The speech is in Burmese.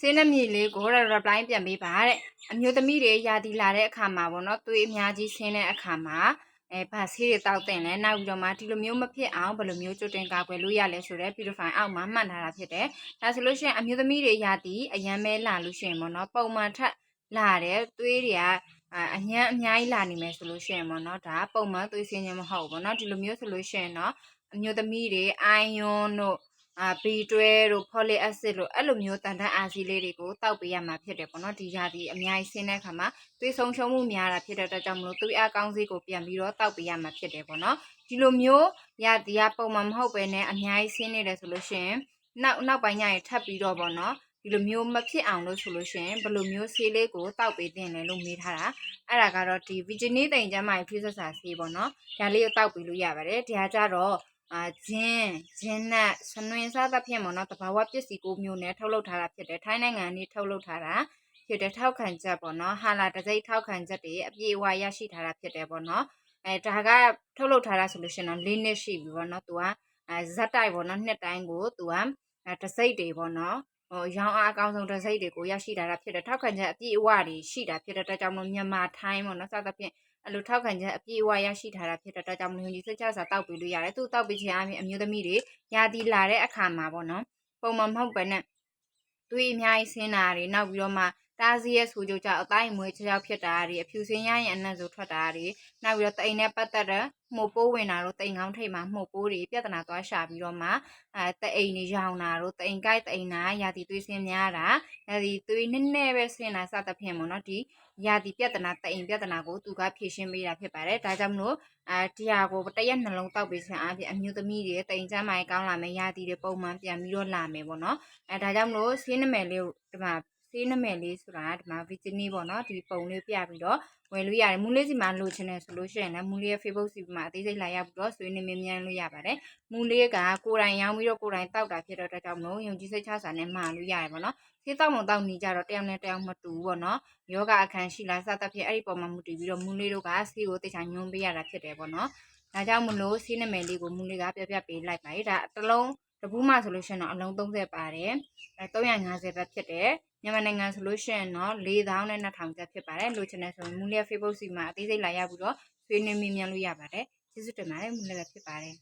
စင်းနှမီလေးကို reply ပြန်ပေးပါတဲ့အမျိုးသမီးတွေယာတီလာတဲ့အခါမှာပေါ့နော်သွေးအများကြီးဆင်းတဲ့အခါမှာအဲဗာဆေးတွေတောက်တင်လဲနောက်ပြီးတော့မှဒီလိုမျိုးမဖြစ်အောင်ဘယ်လိုမျိုးကြိုတင်ကာကွယ်လို့ရလဲဆိုတော့ purify အောက်မှာမှတ်ထားတာဖြစ်တယ်ဒါဆိုလို့ရှိရင်အမျိုးသမီးတွေယာတီအရန်မဲလာလို့ရှိရင်ပေါ့နော်ပုံမှန်ထက်လာတဲ့သွေးတွေကအာအញ្ញမ်းအများကြီးလာနေမယ်ဆိုလို့ရှိရင်ပေါ့နော်ဒါပုံမှန်သွေးဆင်းခြင်းမဟုတ်ဘူးပေါ့နော်ဒီလိုမျိုးဆိုလို့ရှိရင်တော့အမျိုးသမီးတွေအိုင်ယွန်းတို့ အာ B12 တို့ folic acid တို့အဲ့လိုမျိုးတန်တန်းအာဆီလေးတွေကိုတောက်ပေးရမှာဖြစ်တယ်ပေါ့နော်ဒီရာဒီအများကြီးဆင်းတဲ့အခါမှာသွေးဆုံးရှုံးမှုများတာဖြစ်တဲ့အတွက်ကြောင့်မလို့သွေးအားကောင်းစေးကိုပြန်ပြီးတော့တောက်ပေးရမှာဖြစ်တယ်ပေါ့နော်ဒီလိုမျိုးရာဒီကပုံမှန်မဟုတ်ပဲနဲ့အများကြီးဆင်းနေတယ်ဆိုလို့ရှိရင်နောက်နောက်ပိုင်းညရင်ထပ်ပြီးတော့ပေါ့နော်ဒီလိုမျိုးမဖြစ်အောင်လို့ဆိုလို့ရှိရင်ဘယ်လိုမျိုးဆေးလေးကိုတောက်ပေးတင်လဲလို့မေးထားတာအဲ့ဒါကတော့ဒီ Virginie တိန်ကျမ်းမာရေးဖိစစာဆေးပေါ့နော်ဒါလေးကိုတောက်ပေးလို့ရပါတယ်ဒါကြတော့ အာဂျင်းဂျင်းနဲ့ဆနွင်စားသဖြင့်ပေါ့နော်တဘာဝပစ္စည်းကိုမျိုးနဲ့ထုတ်လုပ်ထားတာဖြစ်တယ်ထိုင်းနိုင်ငံကနေထုတ်လုပ်ထားတာဖြစ်တယ်ထောက်ခံချက်ပေါ့နော်ဟာလာတစိမ့်ထောက်ခံချက်တွေအပြည့်အဝရရှိထားတာဖြစ်တယ်ပေါ့နော်အဲဒါကထုတ်လုပ်ထားတာဆိုလို့ရှိရင်တော့၄နှစ်ရှိပြီပေါ့နော်သူကအဲဇက်တိုက်ပေါ့နော်နှစ်တိုင်းကိုသူကအဲတစိမ့်တွေပေါ့နော် ဟိုရောင်းအားအကောင်းဆုံးတစိမ့်တွေကိုရရှိထားတာဖြစ်တယ်ထောက်ခံချက်အပြည့်အဝတွေရှိတာဖြစ်တဲ့အတွက်ကြောင့်မလို့မြန်မာထိုင်းပေါ့နော်စသဖြင့်အဲ့လိုထောက်ခံချက်အပြည့်အဝရရှိထားတာဖြစ်တဲ့အတွက်ကြောင့်မလို့ဒီစိတ်ချစာတောက်ပေးလို့ရတယ်သူတောက်ပေးခြင်းအပြင်အမျိုးသမီးတွေယာတီလာတဲ့အခါမှာပေါ့နော်ပုံမှန်မဟုတ်ပဲနဲ့သွေးအများကြီးဆင်းတာတွေနောက်ပြီးတော့မှ တားစီရဲ့ဆိုကြကြောင့်အတိုင်းမွေးချောက်ဖြစ်တာတွေအဖြူစင်းရရင်အနက်ဆိုထွက်တာတွေနောက်ပြီးတော့တိမ်နဲ့ပတ်သက်တဲ့မှုတ်ပိုးဝင်တာတို့တိမ်ကောင်းထိတ်မှာမှုတ်ပိုးတွေပြဿနာသွားရှာပြီးတော့မှအဲတအိမ်တွေရောင်တာတို့တိမ်ကိုက်တိမ်နာရာတီသွေးဆင်းများတာရာတီသွေးနည်းနည်းပဲဆင်းတာစသဖြင့်ပေါ့နော်ဒီရာတီပြဿနာတိမ်ပြဿနာကိုသူကဖြေရှင်းပေးတာဖြစ်ပါတယ်ဒါကြောင့်မလို့အဲဒီဟာကိုတရက်နှလုံးတောက်ပေးခြင်းအပြင်အမျိုးသမီးတွေတိမ်ကျမ်းမိုင်ကောင်းလာမယ်ရာတီတွေပုံမှန်ပြန်ပြီးတော့လာမယ်ပေါ့နော်အဲဒါကြောင့်မလို့ဆေးနမယ်လေးကိုဒီမှာ ဆေးနမယ်လေးဆိုတာဒီမှာဗီဂျနီပေါ့နော်ဒီပုံလေးပြပြီးတော့ဝယ်လို့ရတယ်မူလေးစီမှာလိုချင်တယ်ဆိုလို့ရှိရင်လည်းမူလေးရဲ့ Facebook စီမှာအသေးစိတ်လာရောက်ပြီးတော့ဆွေးနွေးမြင်းမြန်းလို့ရပါတယ်မူလေးကကိုယ်တိုင်ရောင်းပြီးတော့ကိုယ်တိုင်တောက်တာဖြစ်တဲ့အတွက်ကြောင့်မလို့ယုံကြည်စိတ်ချစာနဲ့မှာလို့ရတယ်ပေါ့နော်ဆေးတောက်မတောက်နေကြတော့တယောက်နဲ့တယောက်မတူဘူးပေါ့နော်ယောဂအခန်းရှိလားစသဖြင့်အဲ့ဒီပုံမှာမူတည်ပြီးတော့မူလေးတို့ကဆေးကိုတေချာညွှန်းပေးရတာဖြစ်တယ်ပေါ့နော်ဒါကြောင့်မလို့ဆေးနာမည်လေးကိုမူလေးကပြပြပေးလိုက်ပါ යි ဒါတစ်လုံး တပူးမှဆိုလို့ရှိရင်တော့အလုံး30ပါတယ်အဲ350ပဲဖြစ်တယ်မြန်မာနိုင်ငံဆိုလို့ရှိရင်တော့4000နဲ့2000ကျပ်ဖြစ်ပါတယ်လိုချင်တယ်ဆိုရင်မူလ Facebook စီမှာအသေးစိတ်လာရပြီးတော့ဆွေးနွေးမြင်မြန်လို့ရပါတယ်ကျေးဇူးတင်ပါတယ်မူလလည်းဖြစ်ပါတယ်